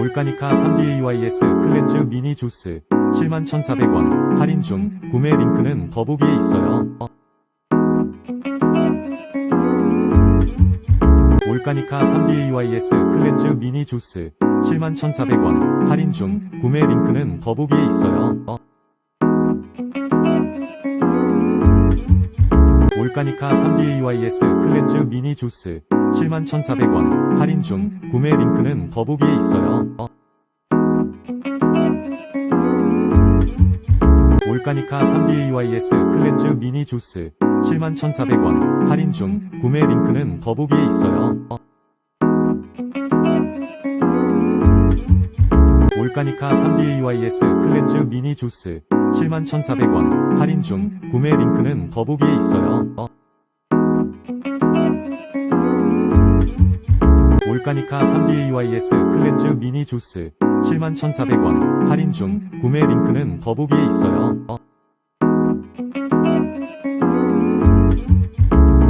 올가니카 3DAYS 클렌즈 미니 주스 71,400원 할인 중 구매 링크는 더보기에 있어요. 올가니카 3DAYS 클렌즈 미니 주스 71,400원 할인 중 구매 링크는 더보기에 있어요. 올가니카 3DAYS 클렌즈 미니 주스 71,400원 할인 중 구매 링크는 더보기에 있어요. 올가니카 3DAYS 클렌즈 미니 주스 71,400원 할인 중 구매 링크는 더보기에 있어요. 올가니카 3DAYS 클렌즈 미니 주스 71,400원 할인 중 구매 링크는 더보기에 있어요. 올가니카 3DAYS 클렌즈 미니 주스 71,400원 할인 중 구매 링크는 더보기에 있어요.